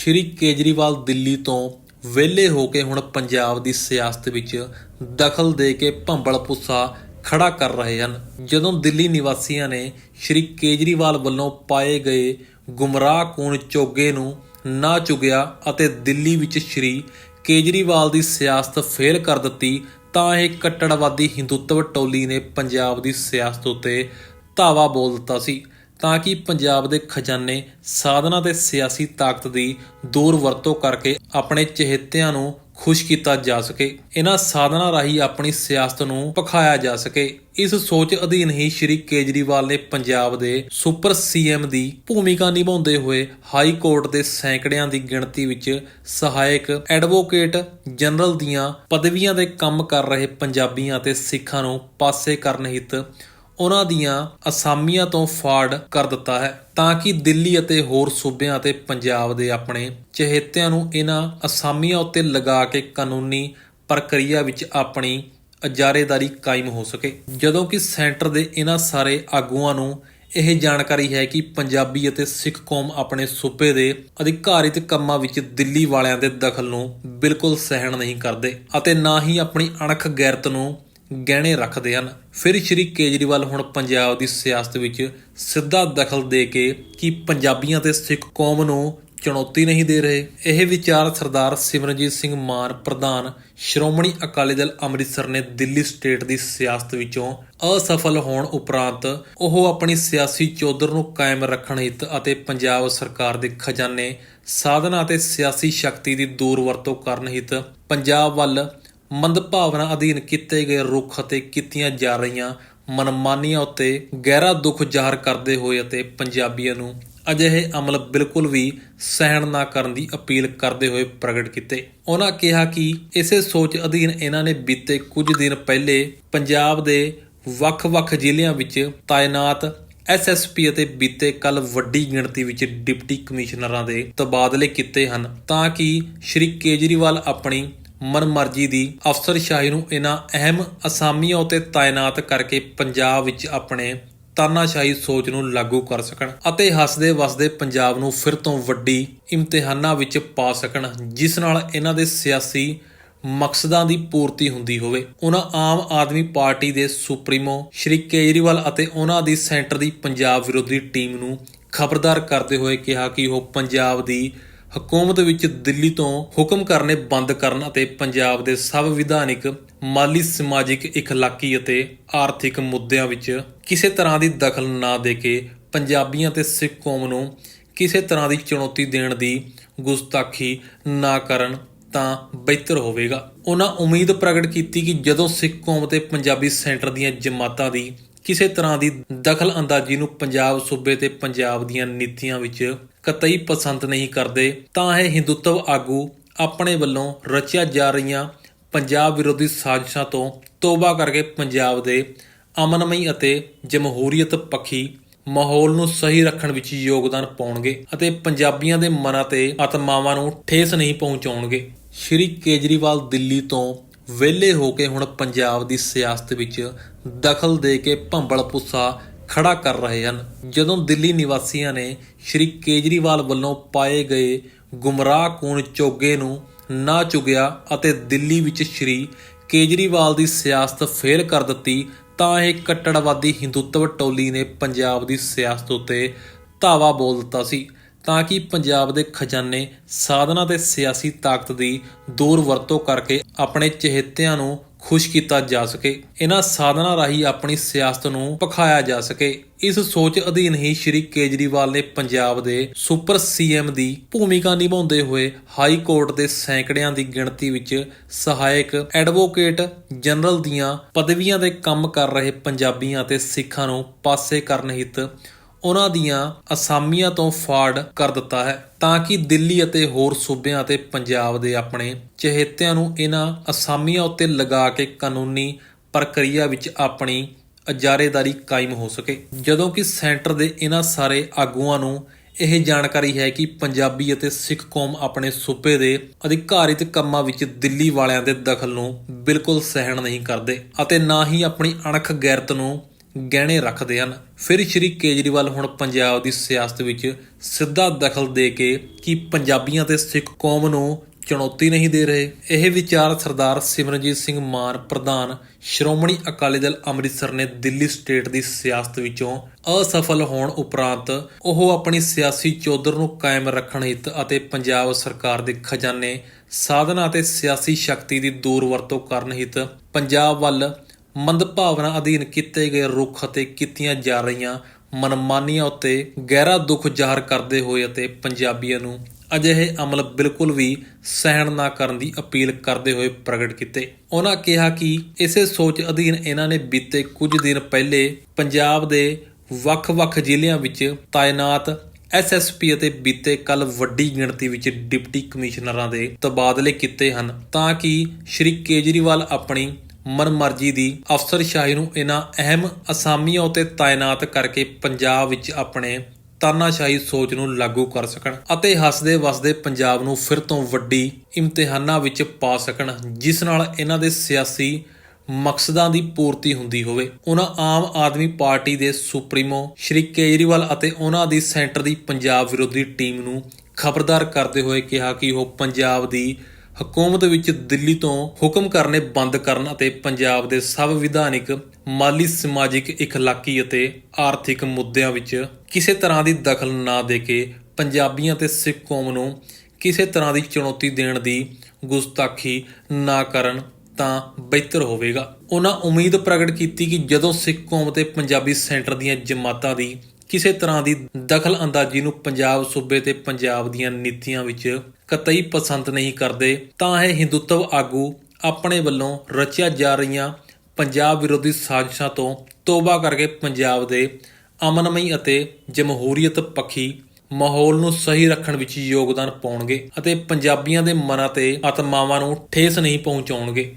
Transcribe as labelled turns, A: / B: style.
A: ਸ਼੍ਰੀ ਕੇਜਰੀਵਾਲ ਦਿੱਲੀ ਤੋਂ ਵਿਹਲੇ ਹੋ ਕੇ ਹੁਣ ਪੰਜਾਬ ਦੀ ਸਿਆਸਤ ਵਿੱਚ ਦਖਲ ਦੇ ਕੇ ਭੰਬਲ ਪੁੱਸਾ ਖੜਾ ਕਰ ਰਹੇ ਹਨ। ਜਦੋਂ ਦਿੱਲੀ ਨਿਵਾਸੀਆਂ ਨੇ ਸ਼੍ਰੀ ਕੇਜਰੀਵਾਲ ਵੱਲੋਂ ਪਾਏ ਗਏ ਗੁੰਮਰਾਹ ਕੂਣ ਚੋਗੇ ਨੂੰ ਨਾ ਚੁਗਿਆ ਅਤੇ ਦਿੱਲੀ ਵਿੱਚ ਸ਼੍ਰੀ ਕੇਜਰੀਵਾਲ ਦੀ ਸਿਆਸਤ ਫੇਲ ਕਰ ਦਿੱਤੀ, ਤਾਂ ਇਹ ਕੱਟੜਵਾਦੀ ਹਿੰਦੂਤਵ ਟੋਲੀ ਨੇ ਪੰਜਾਬ ਦੀ ਸਿਆਸਤ ਉੱਤੇ ਧਾਵਾ ਬੋਲ ਦਿੱਤਾ ਸੀ। ਤਾਂ ਕਿ ਪੰਜਾਬ ਦੇ ਖਜ਼ਾਨੇ, ਸਾਧਨਾ ਤੇ ਸਿਆਸੀ ਤਾਕਤ ਦੀ ਦੂਰ ਵਰਤੋਂ ਕਰਕੇ ਆਪਣੇ ਚਹੇਤਿਆਂ ਨੂੰ ਖੁਸ਼ ਕੀਤਾ ਜਾ ਸਕੇ। ਇਹਨਾਂ ਸਾਧਨਾ ਰਾਹੀਂ ਆਪਣੀ ਸਿਆਸਤ ਨੂੰ ਪਖਾਇਆ ਜਾ ਸਕੇ। ਇਸ ਸੋਚ ਅਧੀਨ ਹੀ ਸ਼੍ਰੀ ਕੇਜਰੀਵਾਲ ਨੇ ਪੰਜਾਬ ਦੇ ਸੁਪਰ ਸੀਐਮ ਦੀ ਭੂਮਿਕਾ ਨਿਭਾਉਂਦੇ ਹੋਏ ਹਾਈ ਕੋਰਟ ਦੇ ਸੈਂਕੜਿਆਂ ਦੀ ਗਿਣਤੀ ਵਿੱਚ ਸਹਾਇਕ ਐਡਵੋਕੇਟ ਜਨਰਲ ਦੀਆਂ ਪਦਵੀਆਂ ਦੇ ਕੰਮ ਕਰ ਰਹੇ ਪੰਜਾਬੀਆਂ ਅਤੇ ਸਿੱਖਾਂ ਨੂੰ ਪਾਸੇ ਕਰਨ ਹਿੱਤ ਉਹਨਾਂ ਦੀਆਂ ਅਸਾਮੀਆਂ ਤੋਂ ਫਾੜ ਕਰ ਦਿੱਤਾ ਹੈ ਤਾਂ ਕਿ ਦਿੱਲੀ ਅਤੇ ਹੋਰ ਸੂਬਿਆਂ ਅਤੇ ਪੰਜਾਬ ਦੇ ਆਪਣੇ ਚਹੇਤਿਆਂ ਨੂੰ ਇਹਨਾਂ ਅਸਾਮੀਆਂ ਉੱਤੇ ਲਗਾ ਕੇ ਕਾਨੂੰਨੀ ਪ੍ਰਕਿਰਿਆ ਵਿੱਚ ਆਪਣੀ ਅਜਾਰੇਦਾਰੀ ਕਾਇਮ ਹੋ ਸਕੇ। ਜਦੋਂ ਕਿ ਸੈਂਟਰ ਦੇ ਇਹਨਾਂ ਸਾਰੇ ਆਗੂਆਂ ਨੂੰ ਇਹ ਜਾਣਕਾਰੀ ਹੈ ਕਿ ਪੰਜਾਬੀ ਅਤੇ ਸਿੱਖ ਕੌਮ ਆਪਣੇ ਸੂਬੇ ਦੇ ਅਧਿਕਾਰਿਤ ਕੰਮਾਂ ਵਿੱਚ ਦਿੱਲੀ ਵਾਲਿਆਂ ਦੇ ਦਖਲ ਨੂੰ ਬਿਲਕੁਲ ਸਹਿਣ ਨਹੀਂ ਕਰਦੇ ਅਤੇ ਨਾ ਹੀ ਆਪਣੀ ਅਣਖ ਗੈਰਤ ਨੂੰ ਗਹਿਣੇ ਰੱਖਦੇ ਹਨ। ਫਿਰ ਸ਼੍ਰੀ ਕੇਜਰੀਵਾਲ ਹੁਣ ਪੰਜਾਬ ਦੀ ਸਿਆਸਤ ਵਿੱਚ ਸਿੱਧਾ ਦਖਲ ਦੇ ਕੇ ਕਿ ਪੰਜਾਬੀਆਂ ਤੇ ਸਿੱਖ ਕੌਮ ਨੂੰ ਚੁਣੌਤੀ ਨਹੀਂ ਦੇ ਰਹੇ? ਇਹ ਵਿਚਾਰ ਸਰਦਾਰ ਸਿਮਰਨਜੀਤ ਸਿੰਘ ਮਾਨ, ਪ੍ਰਧਾਨ ਸ਼੍ਰੋਮਣੀ ਅਕਾਲੀ ਦਲ ਅੰਮ੍ਰਿਤਸਰ ਨੇ ਦਿੱਲੀ ਸਟੇਟ ਦੀ ਸਿਆਸਤ ਵਿੱਚੋਂ ਅਸਫਲ ਹੋਣ ਉਪਰੰਤ ਉਹ ਆਪਣੀ ਸਿਆਸੀ ਚੌਧਰ ਨੂੰ ਕਾਇਮ ਰੱਖਣ ਹਿੱਤ ਅਤੇ ਪੰਜਾਬ ਸਰਕਾਰ ਦੇ ਖਜ਼ਾਨੇ, ਸਾਧਨਾਂ ਅਤੇ ਸਿਆਸੀ ਸ਼ਕਤੀ ਦੀ ਦੂਰ ਵਰਤੋਂ ਕਰਨ ਹਿੱਤ ਪੰਜਾਬ ਵੱਲ ਮੰਦਭਾਵਨਾ ਅਧੀਨ ਕੀਤੇ ਗਏ ਰੁੱਖ ਅਤੇ ਕੀਤੀਆਂ ਜਾ ਰਹੀਆਂ ਮਨਮਾਨੀਆਂ ਉੱਤੇ ਗਹਿਰਾ ਦੁੱਖ ਜ਼ਾਹਰ ਕਰਦੇ ਹੋਏ ਅਤੇ ਪੰਜਾਬੀਆਂ ਨੂੰ ਅਜਿਹੇ ਅਮਲ ਬਿਲਕੁਲ ਵੀ ਸਹਿਣ ਨਾ ਕਰਨ ਦੀ ਅਪੀਲ ਕਰਦੇ ਹੋਏ ਪ੍ਰਗਟ ਕੀਤੇ। ਉਹਨਾਂ ਕਿਹਾ ਕਿ ਇਸੇ ਸੋਚ ਅਧੀਨ ਇਹਨਾਂ ਨੇ ਬੀਤੇ ਕੁਝ ਦਿਨ ਪਹਿਲੇ ਪੰਜਾਬ ਦੇ ਵੱਖ-ਵੱਖ ਜ਼ਿਲ੍ਹਿਆਂ ਵਿੱਚ ਤਾਇਨਾਤ ਐਸਐਸਪੀ ਅਤੇ ਬੀਤੇ ਕੱਲ ਵੱਡੀ ਗਿਣਤੀ ਵਿੱਚ ਡਿਪਟੀ ਕਮਿਸ਼ਨਰਾਂ ਦੇ ਤਬਾਦਲੇ ਕੀਤੇ ਹਨ। ਤਾਂ ਕਿ ਸ਼੍ਰੀ ਕੇਜਰੀਵਾਲ ਆਪਣੀ ਮਨਮਰਜ਼ੀ ਦੀ ਅਫਸਰਸ਼ਾਹੀ ਨੂੰ ਇਹਨਾਂ ਅਹਿਮ ਅਸਾਮੀਆਂ ਉਤੇ ਤਾਇਨਾਤ ਕਰਕੇ ਪੰਜਾਬ ਵਿੱਚ ਆਪਣੇ ਤਾਨਾਸ਼ਾਹੀ ਸੋਚ ਨੂੰ ਲਾਗੂ ਕਰ ਸਕਣ ਅਤੇ ਹੱਸਦੇ ਵਸਦੇ ਪੰਜਾਬ ਨੂੰ ਫਿਰ ਤੋਂ ਵੱਡੀ ਇਮਤਿਹਾਨਾਂ ਵਿੱਚ ਪਾ ਸਕਣ, ਜਿਸ ਨਾਲ ਇਹਨਾਂ ਦੇ ਸਿਆਸੀ ਮਕਸਦਾਂ ਦੀ ਪੂਰਤੀ ਹੁੰਦੀ ਹੋਵੇ। ਉਹਨਾਂ ਆਮ ਆਦਮੀ ਪਾਰਟੀ ਦੇ ਸੁਪਰੀਮੋ ਸ਼੍ਰੀ ਕੇਜਰੀਵਾਲ ਅਤੇ ਉਹਨਾਂ ਦੀ ਸੈਂਟਰ ਦੀ ਪੰਜਾਬ ਵਿਰੋਧੀ ਟੀਮ ਨੂੰ ਖਬਰਦਾਰ ਕਰਦੇ ਹੋਏ ਕਿਹਾ ਕਿ ਉਹ ਪੰਜਾਬ ਦੀ ਹਕੂਮਤ ਵਿੱਚ ਦਿੱਲੀ ਤੋਂ ਹੁਕਮ ਕਰਨੇ ਬੰਦ ਕਰਨ ਅਤੇ ਪੰਜਾਬ ਦੇ ਸਭ ਵਿਧਾਨਿਕ, ਮਾਲੀ, ਸਮਾਜਿਕ, ਇਖਲਾਕੀ ਅਤੇ ਆਰਥਿਕ ਮੁੱਦਿਆਂ ਵਿੱਚ ਕਿਸੇ ਤਰ੍ਹਾਂ ਦੀ ਦਖਲ ਨਾ ਦੇ ਕੇ ਪੰਜਾਬੀਆਂ ਤੇ ਸਿੱਖ ਕੌਮ ਨੂੰ ਕਿਸੇ ਤਰ੍ਹਾਂ ਦੀ ਚੁਣੌਤੀ ਦੇਣ ਦੀ ਗੁਸਤਾਖੀ ਨਾ ਕਰਨ ਤਾਂ ਬਿਹਤਰ ਹੋਵੇਗਾ। ਉਹਨਾਂ ਉਮੀਦ ਪ੍ਰਗਟ ਕੀਤੀ ਕਿ ਜਦੋਂ ਸਿੱਖ ਕੌਮ ਤੇ ਪੰਜਾਬੀ ਸੈਂਟਰ ਦੀਆਂ ਜਮਾਤਾਂ ਦੀ ਕਿਸੇ ਤਰ੍ਹਾਂ ਦੀ ਦਖਲ ਅੰਦਾਜ਼ੀ ਨੂੰ ਪੰਜਾਬ ਸੂਬੇ ਤੇ ਪੰਜਾਬ ਦੀਆਂ ਨੀਤੀਆਂ ਵਿੱਚ ਕਤਈ ਪਸੰਦ ਨਹੀਂ ਕਰਦੇ, ਤਾਂ ਇਹ ਹਿੰਦੂਤਵ ਆਗੂ ਆਪਣੇ ਵੱਲੋਂ ਰਚਿਆ ਜਾ ਰਹੀਆਂ ਪੰਜਾਬ ਵਿਰੋਧੀ ਸਾਜ਼ਿਸ਼ਾਂ ਤੋਂ ਤੋਬਾ ਕਰਕੇ ਪੰਜਾਬ ਦੇ ਅਮਨਮਈ ਅਤੇ ਜਮਹੂਰੀਅਤ ਪੱਖੀ ਮਾਹੌਲ ਨੂੰ ਸਹੀ ਰੱਖਣ ਵਿੱਚ ਯੋਗਦਾਨ ਪਾਉਣਗੇ ਅਤੇ ਪੰਜਾਬੀਆਂ ਦੇ ਮਨਾਂ ਤੇ ਆਤਮਾਵਾਂ ਨੂੰ ਠੇਸ ਨਹੀਂ ਪਹੁੰਚਾਉਣਗੇ। ਸ਼੍ਰੀ ਕੇਜਰੀਵਾਲ ਦਿੱਲੀ ਤੋਂ ਵਿਹਲੇ ਹੋ ਕੇ ਹੁਣ ਪੰਜਾਬ ਦੀ ਸਿਆਸਤ ਵਿੱਚ ਦਖਲ ਦੇ ਕੇ ਭੰਬਲ ਪੁੱਸਾ ਖੜਾ ਕਰ ਰਹੇ ਹਨ। ਜਦੋਂ ਦਿੱਲੀ ਨਿਵਾਸੀਆਂ ਨੇ ਸ਼੍ਰੀ ਕੇਜਰੀਵਾਲ ਵੱਲੋਂ ਪਾਏ ਗਏ ਗੁੰਮਰਾਹ ਕੂਣ ਚੋਗੇ ਨੂੰ ਨਾ ਚੁਗਿਆ ਅਤੇ ਦਿੱਲੀ ਵਿੱਚ ਸ਼੍ਰੀ ਕੇਜਰੀਵਾਲ ਦੀ ਸਿਆਸਤ ਫੇਲ ਕਰ ਦਿੱਤੀ, ਤਾਂ ਇਹ ਕੱਟੜਵਾਦੀ ਹਿੰਦੂਤਵ ਟੋਲੀ ਨੇ ਪੰਜਾਬ ਦੀ ਸਿਆਸਤ ਉੱਤੇ ਧਾਵਾ ਬੋਲ ਦਿੱਤਾ ਸੀ। ਤਾਂ ਕਿ ਪੰਜਾਬ ਦੇ ਖਜ਼ਾਨੇ, ਸਾਧਨਾ ਤੇ ਸਿਆਸੀ ਤਾਕਤ ਦੀ ਦੂਰ ਵਰਤੋਂ ਕਰਕੇ ਆਪਣੇ ਚਹੇਤਿਆਂ ਨੂੰ ਖੁਸ਼ ਕੀਤਾ ਜਾ ਸਕੇ। ਇਹਨਾਂ ਸਾਧਨਾ ਰਾਹੀਂ ਆਪਣੀ ਸਿਆਸਤ ਨੂੰ ਪਖਾਇਆ ਜਾ ਸਕੇ। ਇਸ ਸੋਚ ਅਧੀਨ ਹੀ ਸ਼੍ਰੀ ਕੇਜਰੀਵਾਲ ਨੇ ਪੰਜਾਬ ਦੇ ਸੁਪਰ ਸੀਐਮ ਦੀ ਭੂਮਿਕਾ ਨਿਭਾਉਂਦੇ ਹੋਏ ਹਾਈ ਕੋਰਟ ਦੇ ਸੈਂਕੜਿਆਂ ਦੀ ਗਿਣਤੀ ਵਿੱਚ ਸਹਾਇਕ ਐਡਵੋਕੇਟ ਜਨਰਲ ਦੀਆਂ ਪਦਵੀਆਂ ਦੇ ਕੰਮ ਕਰ ਰਹੇ ਪੰਜਾਬੀਆਂ ਅਤੇ ਸਿੱਖਾਂ ਨੂੰ ਪਾਸੇ ਕਰਨ ਹਿੱਤ ਉਹਨਾਂ ਦੀਆਂ ਅਸਾਮੀਆਂ ਤੋਂ ਫਾੜ ਕਰ ਦਿੱਤਾ ਹੈ ਤਾਂ ਕਿ ਦਿੱਲੀ ਅਤੇ ਹੋਰ ਸੂਬਿਆਂ ਅਤੇ ਪੰਜਾਬ ਦੇ ਆਪਣੇ ਚਹੇਤਿਆਂ ਨੂੰ ਇਹਨਾਂ ਅਸਾਮੀਆਂ ਉੱਤੇ ਲਗਾ ਕੇ ਕਾਨੂੰਨੀ ਪ੍ਰਕਿਰਿਆ ਵਿੱਚ ਆਪਣੀ ਅਜਾਰੇਦਾਰੀ ਕਾਇਮ ਹੋ ਸਕੇ। ਜਦੋਂ ਕਿ ਸੈਂਟਰ ਦੇ ਇਹਨਾਂ ਸਾਰੇ ਆਗੂਆਂ ਨੂੰ ਇਹ ਜਾਣਕਾਰੀ ਹੈ ਕਿ ਪੰਜਾਬੀ ਅਤੇ ਸਿੱਖ ਕੌਮ ਆਪਣੇ ਸੂਬੇ ਦੇ ਅਧਿਕਾਰਿਤ ਕੰਮਾਂ ਵਿੱਚ ਦਿੱਲੀ ਵਾਲਿਆਂ ਦੇ ਦਖਲ ਨੂੰ ਬਿਲਕੁਲ ਸਹਿਣ ਨਹੀਂ ਕਰਦੇ ਅਤੇ ਨਾ ਹੀ ਆਪਣੀ ਅਣਖ ਗੈਰਤ ਨੂੰ ਗਹਿਣੇ ਰੱਖਦੇ ਹਨ। ਫਿਰ ਸ਼੍ਰੀ ਕੇਜਰੀਵਾਲ ਹੁਣ ਪੰਜਾਬ ਦੀ ਸਿਆਸਤ ਵਿੱਚ ਸਿੱਧਾ ਦਖਲ ਦੇ ਕੇ ਕਿ ਪੰਜਾਬੀਆਂ ਤੇ ਸਿੱਖ ਕੌਮ ਨੂੰ ਚੁਣੌਤੀ ਨਹੀਂ ਦੇ ਰਹੇ? ਇਹ ਵਿਚਾਰ ਸਰਦਾਰ ਸਿਮਰਨਜੀਤ ਸਿੰਘ ਮਾਨ, ਪ੍ਰਧਾਨ ਸ਼੍ਰੋਮਣੀ ਅਕਾਲੀ ਦਲ ਅੰਮ੍ਰਿਤਸਰ ਨੇ ਦਿੱਲੀ ਸਟੇਟ ਦੀ ਸਿਆਸਤ ਵਿੱਚੋਂ ਅਸਫਲ ਹੋਣ ਉਪਰੰਤ ਉਹ ਆਪਣੀ ਸਿਆਸੀ ਚੌਧਰ ਨੂੰ ਕਾਇਮ ਰੱਖਣ ਹਿੱਤ ਅਤੇ ਪੰਜਾਬ ਸਰਕਾਰ ਦੇ ਖਜ਼ਾਨੇ, ਸਾਧਨਾਂ ਅਤੇ ਸਿਆਸੀ ਸ਼ਕਤੀ ਦੀ ਦੂਰ ਵਰਤੋਂ ਕਰਨ ਹਿੱਤ ਪੰਜਾਬ ਵੱਲ ਮੰਦਭਾਵਨਾ ਅਧੀਨ ਕੀਤੇ ਗਏ ਰੁੱਖ ਅਤੇ ਕੀਤੀਆਂ ਜਾ ਰਹੀਆਂ ਮਨਮਾਨੀਆਂ ਉੱਤੇ ਗਹਿਰਾ ਦੁੱਖ ਜ਼ਾਹਰ ਕਰਦੇ ਹੋਏ ਅਤੇ ਪੰਜਾਬੀਆਂ ਨੂੰ ਅਜਿਹੇ ਅਮਲ ਬਿਲਕੁਲ ਵੀ ਸਹਿਣ ਨਾ ਕਰਨ ਦੀ ਅਪੀਲ ਕਰਦੇ ਹੋਏ ਪ੍ਰਗਟ ਕੀਤੇ। ਉਹਨਾਂ ਕਿਹਾ ਕਿ ਇਸੇ ਸੋਚ ਅਧੀਨ ਇਹਨਾਂ ਨੇ ਬੀਤੇ ਕੁਝ ਦਿਨ ਪਹਿਲੇ ਪੰਜਾਬ ਦੇ ਵੱਖ-ਵੱਖ ਜ਼ਿਲ੍ਹਿਆਂ ਵਿੱਚ ਤਾਇਨਾਤ ਐਸਐਸਪੀ ਅਤੇ ਬੀਤੇ ਕੱਲ ਵੱਡੀ ਗਿਣਤੀ ਵਿੱਚ ਡਿਪਟੀ ਕਮਿਸ਼ਨਰਾਂ ਦੇ ਤਬਾਦਲੇ ਕੀਤੇ ਹਨ ਤਾਂ ਕਿ ਸ਼੍ਰੀ ਕੇਜਰੀਵਾਲ ਆਪਣੀ ਮਨਮਰਜ਼ੀ ਦੀ ਅਫਸਰਸ਼ਾਹੀ ਨੂੰ ਇਹਨਾਂ ਅਹਿਮ ਅਸਾਮੀਆਂ ਉਤੇ ਤਾਇਨਾਤ ਕਰਕੇ ਪੰਜਾਬ ਵਿੱਚ ਆਪਣੇ ਤਾਨਾਸ਼ਾਹੀ ਸੋਚ ਨੂੰ ਲਾਗੂ ਕਰ ਸਕਣ ਅਤੇ ਹੱਸਦੇ ਵਸਦੇ ਪੰਜਾਬ ਨੂੰ ਫਿਰ ਤੋਂ ਵੱਡੀ ਇਮਤਿਹਾਨਾਂ ਵਿੱਚ ਪਾ ਸਕਣ, ਜਿਸ ਨਾਲ ਇਹਨਾਂ ਦੇ ਸਿਆਸੀ ਮਕਸਦਾਂ ਦੀ ਪੂਰਤੀ ਹੁੰਦੀ ਹੋਵੇ। ਉਹਨਾਂ ਆਮ ਆਦਮੀ ਪਾਰਟੀ ਦੇ ਸੁਪਰੀਮੋ ਸ਼੍ਰੀ ਕੇਜਰੀਵਾਲ ਅਤੇ ਉਹਨਾਂ ਦੀ ਸੈਂਟਰ ਦੀ ਪੰਜਾਬ ਵਿਰੋਧੀ ਟੀਮ ਨੂੰ ਖਬਰਦਾਰ ਕਰਦੇ ਹੋਏ ਕਿਹਾ ਕਿ ਉਹ ਪੰਜਾਬ ਦੀ ਹਕੂਮਤ ਵਿੱਚ ਦਿੱਲੀ ਤੋਂ ਹੁਕਮ ਕਰਨੇ ਬੰਦ ਕਰਨ ਅਤੇ ਪੰਜਾਬ ਦੇ ਸਭ ਵਿਧਾਨਿਕ, ਮਾਲੀ, ਸਮਾਜਿਕ, ਇਖਲਾਕੀ ਅਤੇ ਆਰਥਿਕ ਮੁੱਦਿਆਂ ਵਿੱਚ ਕਿਸੇ ਤਰ੍ਹਾਂ ਦੀ ਦਖਲ ਨਾ ਦੇ ਕੇ ਪੰਜਾਬੀਆਂ ਤੇ ਸਿੱਖ ਕੌਮ ਨੂੰ ਕਿਸੇ ਤਰ੍ਹਾਂ ਦੀ ਚੁਣੌਤੀ ਦੇਣ ਦੀ ਗੁਸਤਾਖੀ ਨਾ ਕਰਨ ਤਾਂ ਬਿਹਤਰ ਹੋਵੇਗਾ। ਉਹਨਾਂ ਉਮੀਦ ਪ੍ਰਗਟ ਕੀਤੀ ਕਿ ਜਦੋਂ ਸਿੱਖ ਕੌਮ ਤੇ ਪੰਜਾਬੀ ਸੈਂਟਰ ਦੀਆਂ ਜਮਾਤਾਂ ਦੀ ਕਿਸੇ ਤਰ੍ਹਾਂ ਦੀ ਦਖਲ ਅੰਦਾਜ਼ੀ ਨੂੰ ਪੰਜਾਬ ਸੂਬੇ ਤੇ ਪੰਜਾਬ ਦੀਆਂ ਨੀਤੀਆਂ ਵਿੱਚ ਕਤਈ ਪਸੰਦ ਨਹੀਂ ਕਰਦੇ, ਤਾਂ ਇਹ ਹਿੰਦੂਤਵ ਆਗੂ ਆਪਣੇ ਵੱਲੋਂ ਰਚਿਆ ਜਾ ਰਹੀਆਂ ਪੰਜਾਬ ਵਿਰੋਧੀ ਸਾਜ਼ਿਸ਼ਾਂ ਤੋਂ ਤੋਬਾ ਕਰਕੇ ਪੰਜਾਬ ਦੇ ਅਮਨਮਈ ਅਤੇ ਜਮਹੂਰੀਅਤ ਪੱਖੀ ਮਾਹੌਲ ਨੂੰ ਸਹੀ ਰੱਖਣ ਵਿੱਚ ਯੋਗਦਾਨ ਪਾਉਣਗੇ ਅਤੇ ਪੰਜਾਬੀਆਂ ਦੇ ਮਨਾਂ ਤੇ ਆਤਮਾਵਾਂ ਨੂੰ ਠੇਸ ਨਹੀਂ ਪਹੁੰਚਾਉਣਗੇ।